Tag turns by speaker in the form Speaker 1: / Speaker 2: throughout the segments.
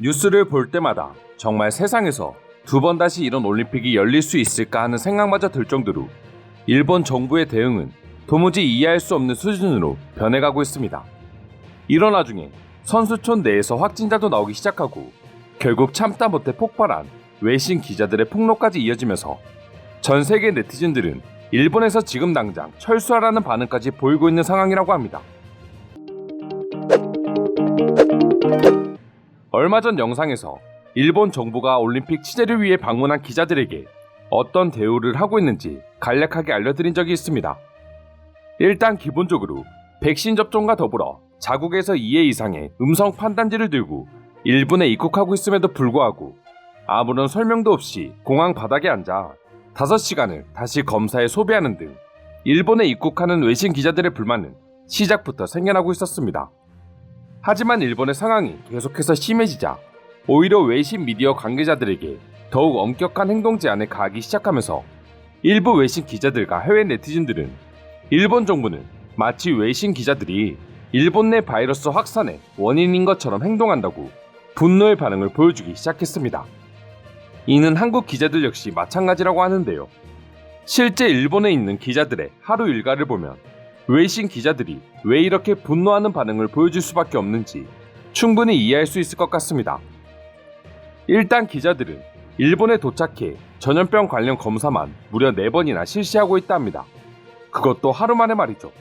Speaker 1: 뉴스를 볼 때마다 정말 세상에서 두 번 다시 이런 올림픽이 열릴 수 있을까 하는 생각마저 들 정도로 일본 정부의 대응은 도무지 이해할 수 없는 수준으로 변해가고 있습니다. 이런 와중에 선수촌 내에서 확진자도 나오기 시작하고 결국 참다 못해 폭발한 외신 기자들의 폭로까지 이어지면서 전 세계 네티즌들은 일본에서 지금 당장 철수하라는 반응까지 보이고 있는 상황이라고 합니다. 얼마 전 영상에서 일본 정부가 올림픽 취재를 위해 방문한 기자들에게 어떤 대우를 하고 있는지 간략하게 알려드린 적이 있습니다. 일단 기본적으로 백신 접종과 더불어 자국에서 2회 이상의 음성 판단지를 들고 일본에 입국하고 있음에도 불구하고 아무런 설명도 없이 공항 바닥에 앉아 5시간을 다시 검사에 소비하는 등 일본에 입국하는 외신 기자들의 불만은 시작부터 생겨나고 있었습니다. 하지만 일본의 상황이 계속해서 심해지자 오히려 외신 미디어 관계자들에게 더욱 엄격한 행동 제한을 가하기 시작하면서 일부 외신 기자들과 해외 네티즌들은 일본 정부는 마치 외신 기자들이 일본 내 바이러스 확산의 원인인 것처럼 행동한다고 분노의 반응을 보여주기 시작했습니다. 이는 한국 기자들 역시 마찬가지라고 하는데요. 실제 일본에 있는 기자들의 하루 일과를 보면 외신 기자들이 왜 이렇게 분노하는 반응을 보여줄 수밖에 없는지 충분히 이해할 수 있을 것 같습니다. 일단 기자들은 일본에 도착해 전염병 관련 검사만 무려 4번이나 실시하고 있다 합니다. 그것도 하루 만에 말이죠.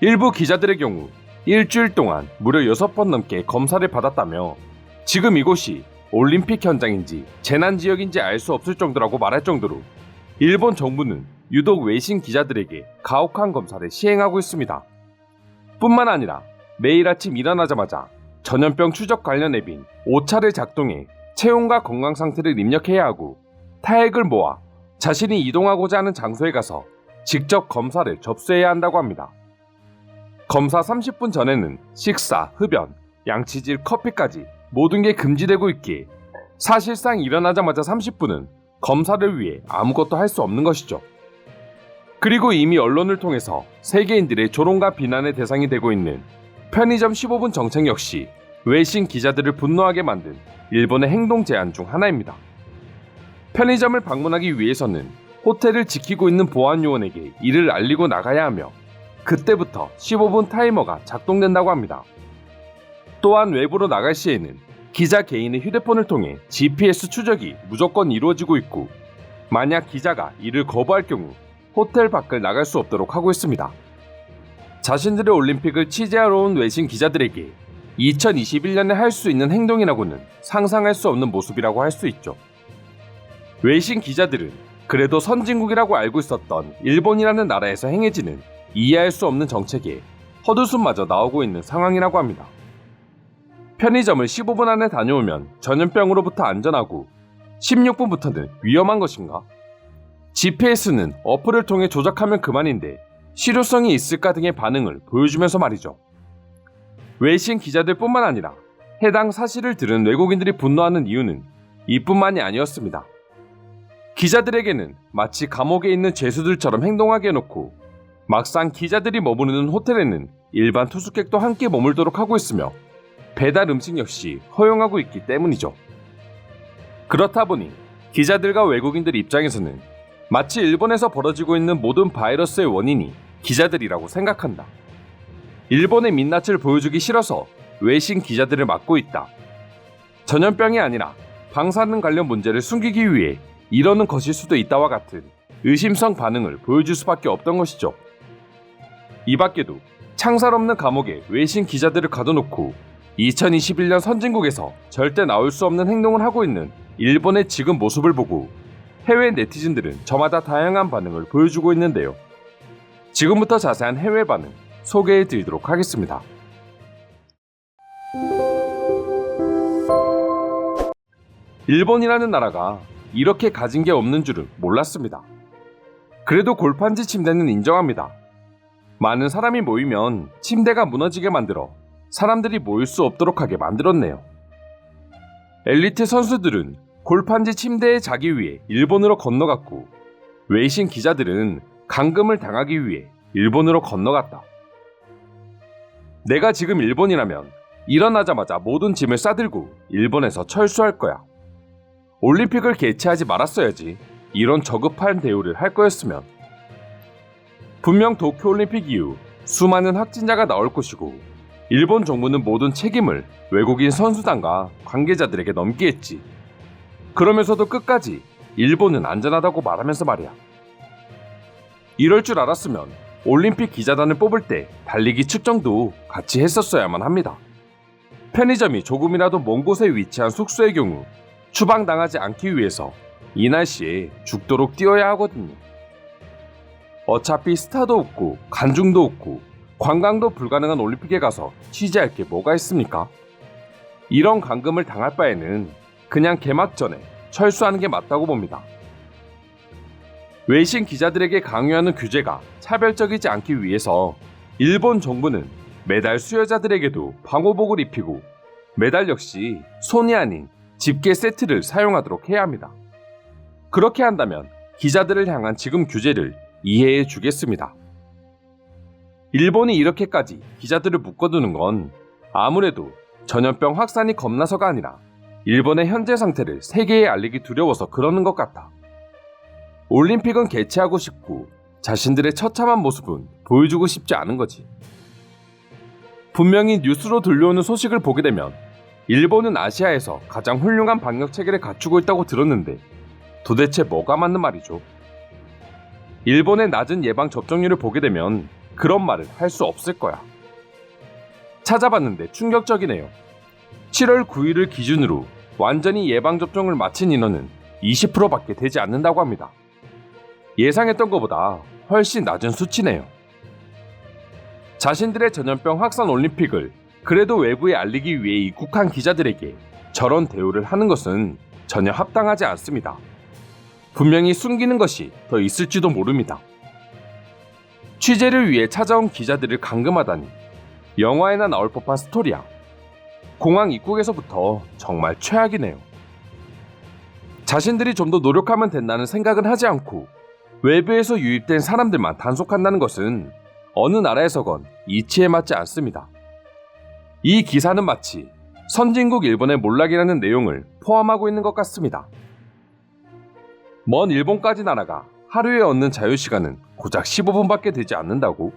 Speaker 1: 일부 기자들의 경우 일주일 동안 무려 6번 넘게 검사를 받았다며 지금 이곳이 올림픽 현장인지 재난 지역인지 알 수 없을 정도라고 말할 정도로 일본 정부는 유독 외신 기자들에게 가혹한 검사를 시행하고 있습니다. 뿐만 아니라 매일 아침 일어나자마자 전염병 추적 관련 앱인 오차를 작동해 체온과 건강 상태를 입력해야 하고 타액을 모아 자신이 이동하고자 하는 장소에 가서 직접 검사를 접수해야 한다고 합니다. 검사 30분 전에는 식사, 흡연, 양치질, 커피까지 모든 게 금지되고 있기에 사실상 일어나자마자 30분은 검사를 위해 아무것도 할 수 없는 것이죠. 그리고 이미 언론을 통해서 세계인들의 조롱과 비난의 대상이 되고 있는 편의점 15분 정책 역시 외신 기자들을 분노하게 만든 일본의 행동 제한 중 하나입니다. 편의점을 방문하기 위해서는 호텔을 지키고 있는 보안 요원에게 이를 알리고 나가야 하며 그때부터 15분 타이머가 작동된다고 합니다. 또한 외부로 나갈 시에는 기자 개인의 휴대폰을 통해 GPS 추적이 무조건 이루어지고 있고 만약 기자가 이를 거부할 경우 호텔 밖을 나갈 수 없도록 하고 있습니다. 자신들의 올림픽을 취재하러 온 외신 기자들에게 2021년에 할 수 있는 행동이라고는 상상할 수 없는 모습이라고 할 수 있죠. 외신 기자들은 그래도 선진국이라고 알고 있었던 일본이라는 나라에서 행해지는 이해할 수 없는 정책에 헛웃음마저 나오고 있는 상황이라고 합니다. 편의점을 15분 안에 다녀오면 전염병으로부터 안전하고 16분부터는 위험한 것인가? GPS는 어플을 통해 조작하면 그만인데 실효성이 있을까 등의 반응을 보여주면서 말이죠. 외신 기자들뿐만 아니라 해당 사실을 들은 외국인들이 분노하는 이유는 이뿐만이 아니었습니다. 기자들에게는 마치 감옥에 있는 죄수들처럼 행동하게 해놓고 막상 기자들이 머무르는 호텔에는 일반 투숙객도 함께 머물도록 하고 있으며 배달 음식 역시 허용하고 있기 때문이죠. 그렇다 보니 기자들과 외국인들 입장에서는 마치 일본에서 벌어지고 있는 모든 바이러스의 원인이 기자들이라고 생각한다. 일본의 민낯을 보여주기 싫어서 외신 기자들을 막고 있다. 전염병이 아니라 방사능 관련 문제를 숨기기 위해 이러는 것일 수도 있다와 같은 의심성 반응을 보여줄 수밖에 없던 것이죠. 이 밖에도 창살 없는 감옥에 외신 기자들을 가둬놓고 2021년 선진국에서 절대 나올 수 없는 행동을 하고 있는 일본의 지금 모습을 보고 해외 네티즌들은 저마다 다양한 반응을 보여주고 있는데요. 지금부터 자세한 해외 반응 소개해 드리도록 하겠습니다. 일본이라는 나라가 이렇게 가진 게 없는 줄은 몰랐습니다. 그래도 골판지 침대는 인정합니다. 많은 사람이 모이면 침대가 무너지게 만들어 사람들이 모일 수 없도록 하게 만들었네요. 엘리트 선수들은 골판지 침대에 자기 위해 일본으로 건너갔고 외신 기자들은 감금을 당하기 위해 일본으로 건너갔다. 내가 지금 일본이라면 일어나자마자 모든 짐을 싸들고 일본에서 철수할 거야. 올림픽을 개최하지 말았어야지. 이런 저급한 대우를 할 거였으면. 분명 도쿄올림픽 이후 수많은 확진자가 나올 것이고 일본 정부는 모든 책임을 외국인 선수단과 관계자들에게 넘기겠지. 그러면서도 끝까지 일본은 안전하다고 말하면서 말이야. 이럴 줄 알았으면 올림픽 기자단을 뽑을 때 달리기 측정도 같이 했었어야만 합니다. 편의점이 조금이라도 먼 곳에 위치한 숙소의 경우 추방당하지 않기 위해서 이 날씨에 죽도록 뛰어야 하거든요. 어차피 스타도 없고 관중도 없고 관광도 불가능한 올림픽에 가서 취재할 게 뭐가 있습니까? 이런 감금을 당할 바에는 그냥 개막 전에 철수하는 게 맞다고 봅니다. 외신 기자들에게 강요하는 규제가 차별적이지 않기 위해서 일본 정부는 매달 수여자들에게도 방호복을 입히고 매달 역시 손이 아닌 집게 세트를 사용하도록 해야 합니다. 그렇게 한다면 기자들을 향한 지금 규제를 이해해 주겠습니다. 일본이 이렇게까지 기자들을 묶어두는 건 아무래도 전염병 확산이 겁나서가 아니라 일본의 현재 상태를 세계에 알리기 두려워서 그러는 것 같다. 올림픽은 개최하고 싶고 자신들의 처참한 모습은 보여주고 싶지 않은 거지. 분명히 뉴스로 들려오는 소식을 보게 되면 일본은 아시아에서 가장 훌륭한 방역 체계를 갖추고 있다고 들었는데 도대체 뭐가 맞는 말이죠? 일본의 낮은 예방 접종률을 보게 되면 그런 말을 할 수 없을 거야. 찾아봤는데 충격적이네요. 7월 9일을 기준으로 완전히 예방 접종을 마친 인원은 20%밖에 되지 않는다고 합니다. 예상했던 것보다 훨씬 낮은 수치네요. 자신들의 전염병 확산 올림픽을 그래도 외부에 알리기 위해 입국한 기자들에게 저런 대우를 하는 것은 전혀 합당하지 않습니다. 분명히 숨기는 것이 더 있을지도 모릅니다. 취재를 위해 찾아온 기자들을 감금하다니 영화에나 나올 법한 스토리야. 공항 입국에서부터 정말 최악이네요. 자신들이 좀 더 노력하면 된다는 생각은 하지 않고 외부에서 유입된 사람들만 단속한다는 것은 어느 나라에서건 이치에 맞지 않습니다. 이 기사는 마치 선진국 일본의 몰락이라는 내용을 포함하고 있는 것 같습니다. 먼 일본까지 날아가 하루에 얻는 자유시간은 고작 15분밖에 되지 않는다고?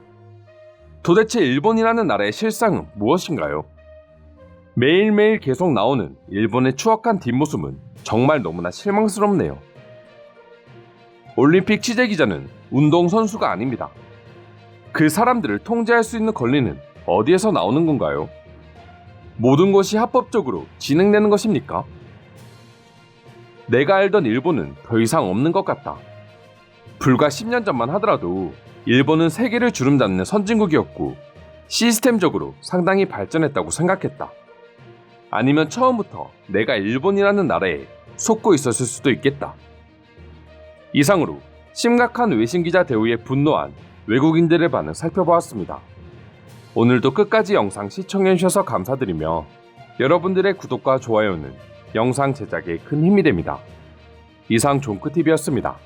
Speaker 1: 도대체 일본이라는 나라의 실상은 무엇인가요? 매일매일 계속 나오는 일본의 추악한 뒷모습은 정말 너무나 실망스럽네요. 올림픽 취재 기자는 운동선수가 아닙니다. 그 사람들을 통제할 수 있는 권리는 어디에서 나오는 건가요? 모든 것이 합법적으로 진행되는 것입니까? 내가 알던 일본은 더 이상 없는 것 같다. 불과 10년 전만 하더라도 일본은 세계를 주름잡는 선진국이었고 시스템적으로 상당히 발전했다고 생각했다. 아니면 처음부터 내가 일본이라는 나라에 속고 있었을 수도 있겠다. 이상으로 심각한 외신 기자 대우에 분노한 외국인들의 반응 살펴보았습니다. 오늘도 끝까지 영상 시청해주셔서 감사드리며 여러분들의 구독과 좋아요는 영상 제작에 큰 힘이 됩니다. 이상 종크TV였습니다.